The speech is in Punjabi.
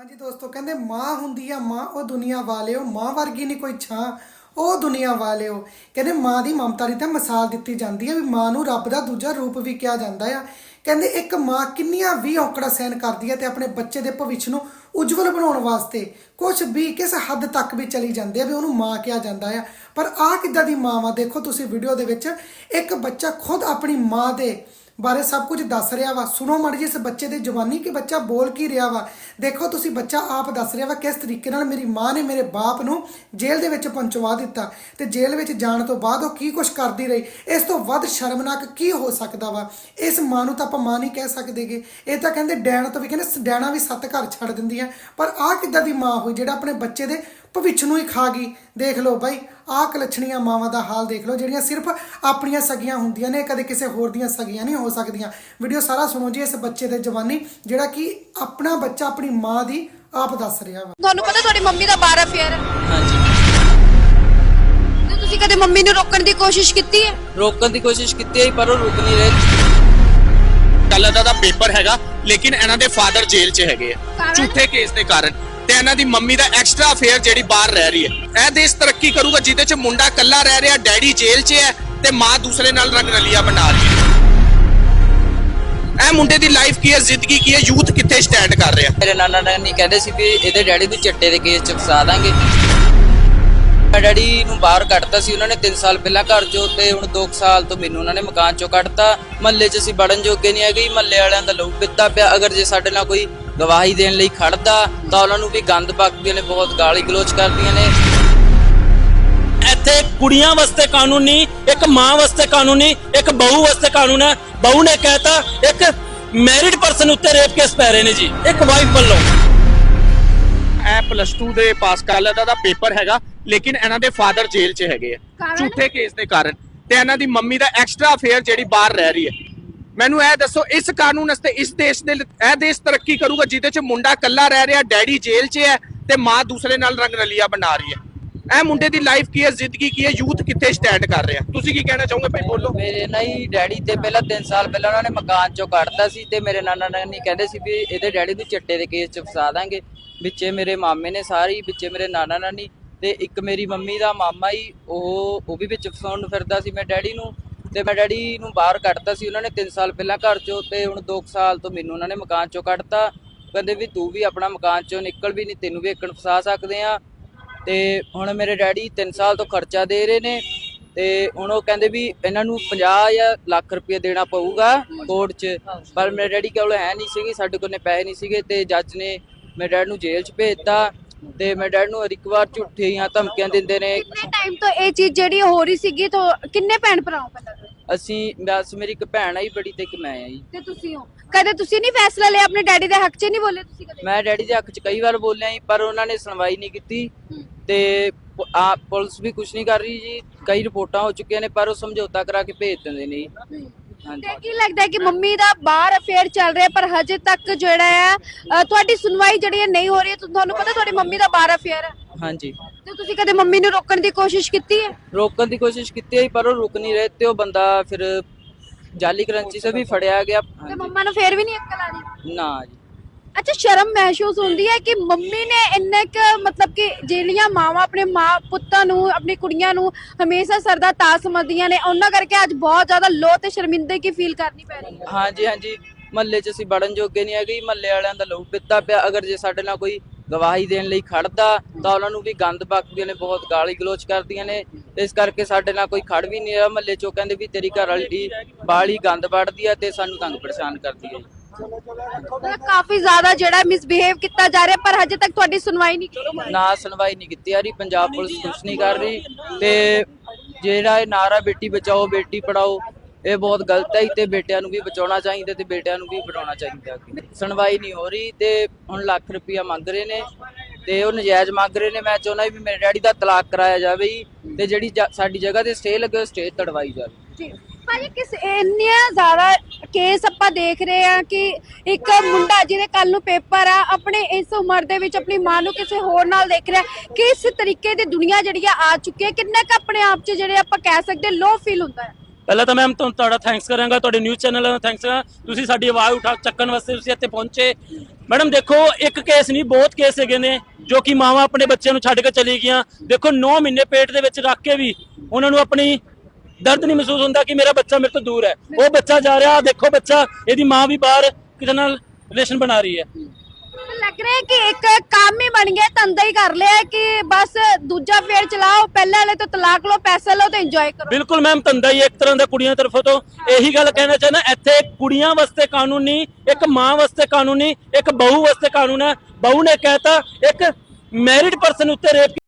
ਹਾਂਜੀ ਦੋਸਤੋ, ਕਹਿੰਦੇ ਮਾਂ ਹੁੰਦੀ ਆ, ਮਾਂ ਉਹ ਦੁਨੀਆ ਵਾਲਿਓ, ਮਾਂ ਵਰਗੀ ਨਹੀਂ ਕੋਈ ਛਾਂ, ਉਹ ਦੁਨੀਆ ਵਾਲਿਓ। ਕਹਿੰਦੇ ਮਾਂ ਦੀ ਮਮਤਾ ਦੀ ਤਾਂ ਮਿਸਾਲ ਦਿੱਤੀ ਜਾਂਦੀ ਹੈ ਵੀ ਮਾਂ ਨੂੰ ਰੱਬ ਦਾ ਦੂਜਾ ਰੂਪ ਵੀ ਕਿਹਾ ਜਾਂਦਾ ਆ। ਕਹਿੰਦੇ ਇੱਕ ਮਾਂ ਕਿੰਨੀਆਂ ਵੀ ਔਕੜਾਂ ਸਹਿਣ ਕਰਦੀ ਹੈ ਤੇ ਆਪਣੇ ਬੱਚੇ ਦੇ ਭਵਿੱਖ ਨੂੰ ਉਜਵਲ ਬਣਾਉਣ ਵਾਸਤੇ ਕੁਝ ਵੀ ਕਿਸ ਹੱਦ ਤੱਕ ਵੀ ਚਲੀ ਜਾਂਦੀ ਹੈ ਵੀ ਉਹਨੂੰ ਮਾਂ ਕਿਹਾ ਜਾਂਦਾ ਆ। ਪਰ ਆਹ ਕਿੱਦਾਂ ਦੀ ਮਾਂ ਵਾ, ਦੇਖੋ ਤੁਸੀਂ ਵੀਡੀਓ ਦੇ ਵਿੱਚ ਇੱਕ ਬੱਚਾ ਖੁਦ ਆਪਣੀ ਮਾਂ ਦੇ ਬਾਰੇ ਸਭ ਕੁਝ ਦੱਸ ਰਿਹਾ ਵਾ। ਸੁਣੋ ਮੜ ਜੀ ਇਸ ਬੱਚੇ ਦੇ ਜਵਾਨੀ ਕਿ ਬੱਚਾ ਬੋਲ ਕੀ ਰਿਹਾ ਵਾ। ਦੇਖੋ ਤੁਸੀਂ ਬੱਚਾ ਆਪ ਦੱਸ ਰਿਹਾ ਵਾ ਕਿਸ ਤਰੀਕੇ ਨਾਲ ਮੇਰੀ ਮਾਂ ਨੇ ਮੇਰੇ ਬਾਪ ਨੂੰ ਜੇਲ੍ਹ ਦੇ ਵਿੱਚ ਪਹੁੰਚਵਾ ਦਿੱਤਾ ਤੇ ਜੇਲ੍ਹ ਵਿੱਚ ਜਾਣ ਤੋਂ ਬਾਅਦ ਉਹ ਕੀ ਕੁਝ ਕਰਦੀ ਰਹੀ। ਇਸ ਤੋਂ ਵੱਧ ਸ਼ਰਮਨਾਕ ਕੀ ਹੋ ਸਕਦਾ ਵਾ? ਇਸ ਮਾਂ ਨੂੰ ਤਾਂ ਆਪਾਂ ਮਾਂ ਨਹੀਂ ਕਹਿ ਸਕਦੇਗੇ। ਇਹ ਤਾਂ ਕਹਿੰਦੇ ਡੈਣ ਤੋਂ ਵੀ ਕਹਿੰਦੇ ਡੈਣਾ ਵੀ ਸੱਤ ਘਰ ਛੱਡ ਦਿੰਦੀ ਹੈ ਪਰ ਆਹ ਕਿੱਦਾਂ ਦੀ ਮਾਂ ਹੋਈ ਜਿਹੜਾ ਆਪਣੇ ਬੱਚੇ ਦੇ ਭਵਿੱਖ ਨੂੰ ਹੀ ਖਾ ਗਈ। ਦੇਖ ਲਓ ਬਾਈ ਆਹ ਕਲਛਣੀਆਂ ਮਾਵਾਂ ਦਾ ਹਾਲ ਦੇਖ ਲਓ ਜਿਹੜੀਆਂ ਸਿਰਫ ਆਪਣੀਆਂ ਸਗੀਆਂ ਹੁੰਦੀਆਂ ਨੇ ਕਦੇ ਕਿਸੇ ਹੋਰ ਦੀਆਂ ਸਗੀਆਂ ਨਹੀਂ ਹੋ ਸਕਦੀਆਂ। ਵੀਡੀਓ ਸਾਰਾ ਸੁਣੋ ਜੀ ਇਸ ਬੱਚੇ ਦੇ ਜਵਾਨੀ ਜਿਹੜਾ ਕਿ ਆਪਣਾ ਬੱਚਾ ਆਪਣੀ ਮਾਂ ਦੀ ਆਪ ਦੱਸ ਰਿਹਾ ਵਾ। ਤੁਹਾਨੂੰ ਪਤਾ ਤੁਹਾਡੀ ਮੰਮੀ ਦਾ ਬਾਰ ਅਫੇਅਰ ਹੈ ਹਾਂਜੀ। ਤੇ ਤੁਸੀਂ ਕਦੇ ਮੰਮੀ ਨੂੰ ਰੋਕਣ ਦੀ ਕੋਸ਼ਿਸ਼ ਕੀਤੀ ਹੈ? ਰੋਕਣ ਦੀ ਕੋਸ਼ਿਸ਼ ਕੀਤੀ ਹੈ ਪਰ ਉਹ ਰੁਕ ਨਹੀਂ ਰਹੇ। ਕੱਲ ਦਾ ਦਾ ਪੇਪਰ ਹੈਗਾ ਲੇਕਿਨ ਇਹਨਾਂ ਦੇ ਫਾਦਰ ਜੇਲ੍ਹ 'ਚ ਹੈਗੇ ਆ। ਕਾਰਨ? ਝੂਠੇ ਕੇਸ ਦੇ ਕਾਰਨ। ਤੇ ਇਹਨਾਂ ਦੀ ਮੰਮੀ ਦਾ ਐਕਸਟਰਾ ਅਫੇਅਰ ਜਿਹੜੀ ਬਾਹਰ ਰਹਿ ਰਹੀ ਹੈ। ਇਹ ਦੇਸ਼ ਤਰੱਕੀ ਕਰੂਗਾ, ਜਿਹਦੇ 'ਚ ਮੁੰਡਾ ਕੱਲਾ ਰਹਿ ਰਿਹਾ, ਡੈਡੀ ਜੇਲ੍ਹ 'ਚ ਹੈ ਤੇ ਮਾਂ ਦੂਸਰੇ ਨਾਲ ਰੰਗ ਰਲੀਆ ਬਣਾ ਰਹੀ ਹੈ। ਇਹ ਮੁੰਡੇ ਦੀ ਲਾਈਫ ਕੀ ਹੈ, ਜ਼ਿੰਦਗੀ ਕੀ ਹੈ ਯੂਥ ਕਿੱਥੇ ਸਟੈਂਡ ਕਰ ਰਿਹਾ? ਮੇਰੇ ਨਾਨਾ ਨਾਨੀ ਕਹਿੰਦੇ ਸੀ ਵੀ ਇਹਦੇ ਡੈਡੀ ਨੂੰ ਚੱਟੇ ਦੇ ਕੇਸ ਚ ਫਸਾ ਦਾਂਗੇ। ਮੈਂ ਡੈਡੀ ਨੂੰ ਬਾਹਰ ਕੱਢਤਾ ਸੀ, ਉਹਨਾਂ ਨੇ 3 ਸਾਲ ਪਹਿਲਾਂ ਘਰ ਚੋਂ ਤੇ ਹੁਣ 2 ਸਾਲ ਤੋਂ ਮੈਨੂੰ ਉਹਨਾਂ ਨੇ ਮਕਾਨ ਚੋਂ ਕੱਢਤਾ। ਮਹੱਲੇ 'ਚ ਅਸੀਂ ਵੜਨ ਜੋਗੇ ਨਹੀਂ ਹੈਗੇ, ਮਹੱਲੇ ਵਾਲਿਆਂ ਦਾ ਲਹੂ ਪਿੱਤਾ ਪਿਆ। ਅਗਰ ਜੇ ਸਾਡੇ ਨਾਲ ਕੋਈ ਗਵਾਹੀ ਦੇਣ ਲਈ ਖੜਦਾ ਤਾਂ ਉਹਨਾਂ ਨੂੰ ਵੀ ਗੰਦ ਬਕਦੀਆਂ ਨੇ ਬਹੁਤ ਗਾਲੀ ਗਲੋਚ ਕਰਦੀਆਂ ਨੇ। ਇੱਥੇ ਕੁੜੀਆਂ ਵਾਸਤੇ ਕਾਨੂੰਨ ਨਹੀਂ ਇੱਕ ਮਾਂ ਵਾਸਤੇ ਕਾਨੂੰਨ ਨਹੀਂ ਇੱਕ ਬਹੂ ਵਾਸਤੇ ਕਾਨੂੰਨ ਹੈ। ਬਹੂ ਨੇ ਕਹਿਤਾ ਇੱਕ ਮੈਰਿਡ ਪਰਸਨ ਉੱਤੇ ਰੇਪ ਕੇਸ ਪੈ ਰਹੇ ਨੇ ਜੀ ਇੱਕ ਵਾਈਫ ਵੱਲੋਂ। ਇਹ ਪਲੱਸ 2 ਦੇ ਪਾਸ ਕਰ ਲਿਆ ਦਾ ਪੇਪਰ ਹੈਗਾ ਲੇਕਿਨ ਇਹਨਾਂ ਦੇ ਫਾਦਰ ਜੇਲ੍ਹ 'ਚ ਹੈਗੇ ਆ? ਝੂਠੇ ਕੇਸ ਦੇ ਕਾਰਨ। ਤੇ ਇਹਨਾਂ ਦੀ ਮੰਮੀ ਦਾ ਐਕਸਟਰਾ ਅਫੇਅਰ ਜਿਹੜੀ ਬਾਹਰ ਰਹਿ ਰਹੀ ਹੈ। ਮੈਨੂੰ ਇਹ ਦੱਸੋ, ਇਸ ਕਾਨੂੰਨ ਵਾਸਤੇ ਇਸ ਦੇਸ਼ ਦੇ ਇਹ ਦੇਸ਼ ਤਰੱਕੀ ਕਰੂਗਾ ਜਿਹਦੇ 'ਚ ਮੁੰਡਾ ਕੱਲਾ ਰਹਿ ਰਿਹਾ, ਡੈਡੀ ਜੇਲ੍ਹ 'ਚ ਹੈ ਤੇ ਮਾਂ ਦੂਸਰੇ ਨਾਲ ਰੰਗ ਰਲੀਆ ਬਣਾ ਰਹੀ ਹੈ। ਇਹ ਮੁੰਡੇ ਦੀ ਲਾਈਫ ਕੀ ਹੈ, ਜ਼ਿੰਦਗੀ ਕੀ ਹੈ ਯੂਥ ਕਿੱਥੇ ਸਟੈਂਡ ਕਰ ਰਿਹਾ? ਤੁਸੀਂ ਕੀ ਕਹਿਣਾ ਚਾਹੋਗੇ ਭਾਈ, ਬੋਲੋ। ਮੇਰੇ ਨਾ ਡੈਡੀ ਤੇ ਪਹਿਲਾਂ 3 ਸਾਲ ਪਹਿਲਾਂ ਉਹਨਾਂ ਨੇ ਮਕਾਨ ਚੋਂ ਕੱਢਤਾ ਸੀ ਤੇ ਮੇਰੇ ਨਾਨਾ ਨਾਨੀ ਕਹਿੰਦੇ ਸੀ ਵੀ ਇਹਦੇ ਡੈਡੀ ਨੂੰ ਚੱਟੇ ਦੇ ਕੇਸ ਚ ਫਸਾ ਦਾਂਗੇ। ਵਿੱਚੇ ਮੇਰੇ ਮਾਮੇ ਨੇ ਸਾਰੀ, ਵਿੱਚੇ ਮੇਰੇ ਨਾਨਾ ਨਾਨੀ ਤੇ ਇੱਕ ਮੇਰੀ ਮੰਮੀ ਦਾ ਮਾਮਾ ਹੀ ਉਹ ਉਹ ਵੀ ਵਿੱਚ ਫਸਾਉਣ ਨੂੰ ਫਿਰਦਾ ਸੀ ਮੈਂ ਡੈਡੀ ਨੂੰ। ਤੇ ਮੈਂ ਡੈਡੀ ਨੂੰ ਬਾਹਰ ਕੱਢਤਾ ਸੀ, ਉਹਨਾਂ ਨੇ 3 ਸਾਲ ਪਹਿਲਾਂ ਘਰ ਚੋਂ ਤੇ ਹੁਣ 2 ਸਾਲ ਤੋਂ ਮੈਨੂੰ ਉਹਨਾਂ ਨੇ ਮਕਾਨ ਚੋਂ ਕੱਢਤਾ। ਕਹਿੰਦੇ ਵੀ ਤੂੰ ਵੀ ਆਪਣਾ ਮਕਾਨ ਚੋਂ ਨਿਕਲ ਵੀ ਨਹੀਂ ਤੈਨੂੰ ਵੀ ਇੱਕਣ ਫਸਾ ਸਕਦੇ ਆ। ਤੇ ਹੁਣ ਮੇਰੇ ਡੈਡੀ 3 ਸਾਲ ਤੋਂ ਖਰਚਾ ਦੇ ਰਹੇ ਨੇ ਤੇ ਹੁਣ ਉਹ ਕਹਿੰਦੇ ਵੀ ਇਹਨਾਂ ਨੂੰ 50 ਜਾਂ ਲੱਖ ਰੁਪਏ ਦੇਣਾ ਪਊਗਾ ਕੋਰਟ 'ਚ। ਪਰ ਮੇਰੇ ਡੈਡੀ ਕੋਲ ਹੈ ਨਹੀਂ ਸੀਗੀ, ਸਾਡੇ ਕੋਲ ਨੇ ਪੈਸੇ ਨਹੀਂ ਸੀਗੇ ਤੇ ਜੱਜ ਨੇ ਮੇਰੇ ਡੈਡ ਨੂੰ ਜੇਲ੍ਹ 'ਚ ਭੇਜਤਾ ਤੇ ਮੇਰੇ ਡੈਡ ਨੂੰ ਹਰ ਇੱਕ ਵਾਰ ਝੂਠੀਆਂ ਧਮਕੀਆਂ ਦਿੰਦੇ ਨੇ। ਕਿੰਨੇ ਟਾਈਮ ਤੋਂ ਇਹ ਚੀਜ਼ ਜਿਹੜੀ ਹੋ ਰਹੀ ਸੀਗੀ, ਤਾਂ ਕਿੰਨੇ ਭੈਣ ਭਰਾ ਹੋ ਪਹਿਲਾਂ ਅਸੀਂ ਬਸ ਮੇਰੀ ਇੱਕ ਭੈਣ ਆਈ ਬੜੀ ਤੇ ਇੱਕ ਮੈਂ ਆਈ। ਤੇ ਤੁਸੀਂ ਹੋ? ਕਦੇ ਤੁਸੀਂ ਨਹੀਂ ਫੈਸਲਾ ਲਿਆ ਆਪਣੇ ਡੈਡੀ ਦੇ ਹੱਕ 'ਚ ਨਹੀਂ ਬੋਲੇ ਤੁਸੀਂ ਕਦੇ? ਮੈਂ ਡੈਡੀ ਦੇ ਹੱਕ 'ਚ ਕਈ ਵਾਰ ਬੋਲਿਆ ਜੀ ਪਰ ਉਹਨਾਂ ਨੇ ਸੁਣਵਾਈ ਨਹੀਂ ਕੀਤੀ। ਤੇ ਪ- ਆ ਪੁਲਿਸ ਵੀ ਕੁਝ ਨਹੀਂ ਕਰ ਰਹੀ ਜੀ। ਕਈ ਰਿਪੋਰਟਾਂ ਹੋ ਚੁੱਕੀਆਂ ਨੇ ਪਰ ਉਹ ਸਮਝੌਤਾ ਕਰਾ ਕੇ ਭੇਜ ਦਿੰਦੇ ਨੇ ਜੀ। ਤੇ ਕੀ ਲੱਗਦਾ ਹੈ ਕਿ ਮੰਮੀ ਦਾ ਬਾਹਰ ਅਫੇਅਰ ਚੱਲ ਰਿਹਾ ਪਰ ਹਜੇ ਤੱਕ ਜਿਹੜਾ ਹੈ ਅ, ਤੁਹਾਡੀ ਸੁਣਵਾਈ ਜਿਹੜੀ ਹੈ ਨਹੀਂ ਹੋ ਰਹੀ ਹੈ ਤੁ- ਤੁਹਾਨੂੰ ਪਤਾ ਤੁਹਾਡੀ ਮੰਮੀ ਦਾ ਬਾਹਰ ਅਫੇਅਰ ਹੈ? ਹਾਂਜੀ। ਤੇ ਤੁਸੀਂ ਕਦੇ ਮੰਮੀ ਨੂੰ ਰੋਕਣ ਦੀ ਕੋਸ਼ਿਸ਼ ਕੀਤੀ ਹੈ? ਰੋਕਣ ਦੀ ਕੋਸ਼ਿਸ਼ ਕੀਤੀ ਹੈ ਪਰ ਉਹ ਰੁਕ ਨਹੀਂ ਰਹੇ ਤੇ ਉਹ ਬੰਦਾ ਫਿਰ ਜਾਲੀ ਕਰੰਚੀ ਸੇ ਵੀ ਫੜਿਆ ਗਿਆ। ਤੇ। ਮੰਮਾ ਨੂੰ ਫੇਰ ਵੀ ਨਹੀਂ ਅਕਲ ਆਦੀ ਨਾ ਜੀ। ਅੱਛਾ, ਸ਼ਰਮ ਮਹਿਸੂਸ ਹੁੰਦੀ ਹੈ ਕਿ ਮੰਮੀ ਨੇ ਇੰਨੇ ਕ ਮਤਲਬ ਕਿ ਜਿਹੜੀਆਂ ਮਾਵਾਂ ਆਪਣੇ ਮਾਂ ਪੁੱਤਾਂ ਨੂੰ, ਆਪਣੀ ਕੁੜੀਆਂ ਨੂੰ ਹਮੇਸ਼ਾ ਸਰਦਾ ਤਾਜ ਸਮਝਦੀਆਂ ਨੇ, ਉਹਨਾਂ ਕਰਕੇ ਅੱਜ ਬਹੁਤ ਜ਼ਿਆਦਾ ਲੋ ਤੇ ਸ਼ਰਮਿੰਦਗੀ ਫੀਲ ਕਰਨੀ ਪੈ ਰਹੀ ਹੈ। ਹਾਂਜੀ ਹਾਂਜੀ। ਮਹੱਲੇ 'ਚ ਅਸੀਂ ਵੜਨ ਜੋਗੇ ਨਹੀਂ ਹੈਗੇ, ਮਹੱਲੇ ਵਾਲਿਆਂ ਦਾ ਲਹੂ ਪਿੱਤਾ ਪਿਆ। ਅਗਰ ਜੇ ਸਾਡੇ ਨਾਲ ਕੋਈ ਗਵਾਹੀ ਦੇਣ ਲਈ ਖੜਦਾ, ਤਾਂ ਉਹਨਾਂ ਨੂੰ ਵੀ ਗੰਦ ਬਕਦੀਆਂ ਨੇ, ਬਹੁਤ ਗਾਲੀ ਗਲੋਚ ਕਰਦੀਆਂ ਨੇ। ਇਸ ਕਰਕੇ ਸਾਡੇ ਨਾਲ ਕੋਈ ਖੜ ਵੀ ਨਹੀਂ ਰਿਹਾ। ਮਹੱਲੇ 'ਚੋਂ ਕਹਿੰਦੇ ਵੀ ਤੇਰੀ ਘਰ ਵਾਲੀ ਬਾਲੀ ਗੰਦ ਵੜਦੀ ਆ ਤੇ ਸਾਨੂੰ ਤੰਗ ਪਰੇਸ਼ਾਨ ਕਰਦੀ ਹੈ ਮਤਲਬ ਕਾਫੀ ਜ਼ਿਆਦਾ ਜਿਹੜਾ ਮਿਸਬਿਹੇਵ ਕੀਤਾ ਜਾ ਰਿਹਾ ਪਰ ਹਜੇ ਤੱਕ ਤੁਹਾਡੀ ਸੁਣਵਾਈ ਨਹੀਂ ਕੀਤੀ ਜਾ ਰਹੀ। ਨਾ ਸੁਣਵਾਈ ਨਹੀਂ ਕੀਤੀ ਜਾ ਰਹੀ ਪੰਜਾਬ ਪੁਲਿਸ ਕੁਝ ਨਹੀਂ ਕਰ ਰਹੀ ਤੇ ਜਿਹੜਾ ਇਹ ਨਾਰਾ ਬੇਟੀ ਬਚਾਓ ਬੇਟੀ ਪੜਾਓ ਇਹ ਬਹੁਤ ਗਲਤ ਹੈ ਤੇ ਬੇਟਿਆਂ ਨੂੰ ਵੀ ਬਚਾਉਣਾ ਚਾਹੀਦਾ ਤੇ ਬੇਟਿਆਂ ਨੂੰ ਵੀ ਪੜਾਉਣਾ ਚਾਹੀਦਾ। ਸੁਣਵਾਈ ਨਹੀਂ ਹੋ ਰਹੀ ਤੇ ਹੁਣ ਲੱਖ ਰੁਪਇਆ ਮੰਗ ਰਹੇ ਨੇ ਤੇ ਉਹ ਨਜਾਇਜ਼ ਮੰਗ ਰਹੇ ਨੇ ਮੈਂ ਚਾਹੁੰਦਾ ਵੀ ਮੇਰੇ ਡੈਡੀ ਦਾ ਤਲਾਕ ਕਰਾਇਆ ਜਾਵੇ ਜੀ ਤੇ ਜਿਹੜੀ ਜ- ਸਾਡੀ ਜਗ੍ਹਾ ਤੇ ਸਟੇ ਲੱਗੇ ਸਟੇ ਤੜਵਾਈ ਜਾਵੇ। ਜੀ। ਭਾਜੀ, ਕਿਸ ਇੰਨੀਆਂ ਜ਼ਿਆਦਾ ਕੇਸ ਆਪਾਂ ਦੇਖ ਰਹੇ ਆ ਕਿ ਇੱਕ ਮੁੰਡਾ ਜਿਹਦੇ ਕੱਲ ਨੂੰ ਪੇਪਰ ਆ, ਆਪਣੇ ਇਸ ਉਮਰ ਦੇ ਵਿੱਚ ਆਪਣੀ ਮਾਂ ਨੂੰ ਕਿਸੇ ਹੋਰ ਨਾਲ ਦੇਖ ਰਿਹਾ ਕਿਸ ਤਰੀਕੇ ਦੀ ਦੁਨੀਆ ਜਿਹੜੀ ਆ ਆ ਚੁੱਕੀ ਹੈ? ਕਿੰਨਾ ਕੁ ਆਪਣੇ ਆਪ 'ਚ ਜਿਹੜੇ ਆਪਾਂ ਕਹਿ ਸਕਦੇ ਲੋ ਫੀਲ ਹੁੰਦਾ ਹੈ? ਪਹਿਲਾਂ ਤਾਂ ਮੈਮ ਤੁਹਾਨੂੰ ਤੁਹਾਡਾ ਥੈਂਕਸ ਕਰਾਂਗਾ, ਤੁਹਾਡੇ ਨਿਊਜ਼ ਚੈਨਲ ਦਾ ਥੈਂਕਸ ਤੁਸੀਂ ਸਾਡੀ ਆਵਾਜ਼ ਉਠਾ, ਚੱਕਣ ਵਾਸਤੇ ਤੁਸੀਂ ਇੱਥੇ ਪਹੁੰਚੇ। ਮੈਡਮ ਦੇਖੋ, ਇੱਕ ਕੇਸ ਨਹੀਂ, ਬਹੁਤ ਕੇਸ ਹੈਗੇ ਨੇ, ਜੋ ਕਿ ਮਾਵਾਂ ਆਪਣੇ ਬੱਚਿਆਂ ਨੂੰ ਛੱਡ ਕੇ ਚਲੀ ਗਈਆਂ। ਦੇਖੋ 9 ਮਹੀਨੇ ਪੇਟ ਦੇ ਵਿੱਚ ਰੱਖ ਕੇ ਵੀ ਉਹਨਾਂ ਨੂੰ ਆਪਣੀ ਦਰਦ ਨਹੀਂ ਮਹਿਸੂਸ ਹੁੰਦਾ ਕਿ ਮੇਰਾ ਬੱਚਾ ਮੇਰੇ ਤੋਂ ਦੂਰ ਹੈ। ਉਹ ਬੱਚਾ ਜਾ ਰਿਹਾ ਦੇਖੋ ਬੱਚਾ ਇਹਦੀ ਮਾਂ ਵੀ ਬਾਹਰ ਕਿਸੇ ਨਾਲ ਰਿਲੇਸ਼ਨ ਬਣਾ ਰਹੀ ਹੈ। ਲੱਗ ਰਿਹਾ ਹੈ ਕਿ ਇੱਕ ਕੰਮ ਹੀ ਬਣ ਗਿਆ ਧੰਦਾ ਹੀ ਕਰ ਲਿਆ ਕਿ ਬਸ ਦੂਜਾ ਫੇਰ ਚਲਾਓ ਪਹਿਲੇ ਵਾਲੇ ਤੋਂ ਤਲਾਕ ਲਓ ਪੈਸੇ ਲਓ ਤੇ ਇੰਜੋਏ ਕਰੋ। ਬਿਲਕੁਲ ਮੈਮ ਧੰਦਾ ਹੀ ਇੱਕ ਤਰ੍ਹਾਂ ਦਾ ਕੁੜੀਆਂ ਤਰਫੋਂ ਤੋਂ। ਇਹੀ ਗੱਲ ਕਹਿਣਾ ਚਾਹੁੰਦਾ ਇੱਥੇ ਕੁੜੀਆਂ ਵਾਸਤੇ ਕਾਨੂੰਨ ਨਹੀਂ ਇੱਕ ਮਾਂ ਵਾਸਤੇ ਕਾਨੂੰਨ ਨਹੀਂ ਇੱਕ ਬਹੂ ਵਾਸਤੇ ਕਾਨੂੰਨ ਹੈ। ਬਹੂ ਨੇ ਕਹਿਤਾ ਇੱਕ ਮੈਰਿਡ ਪਰਸਨ ਉੱਤੇ ਰੇਪ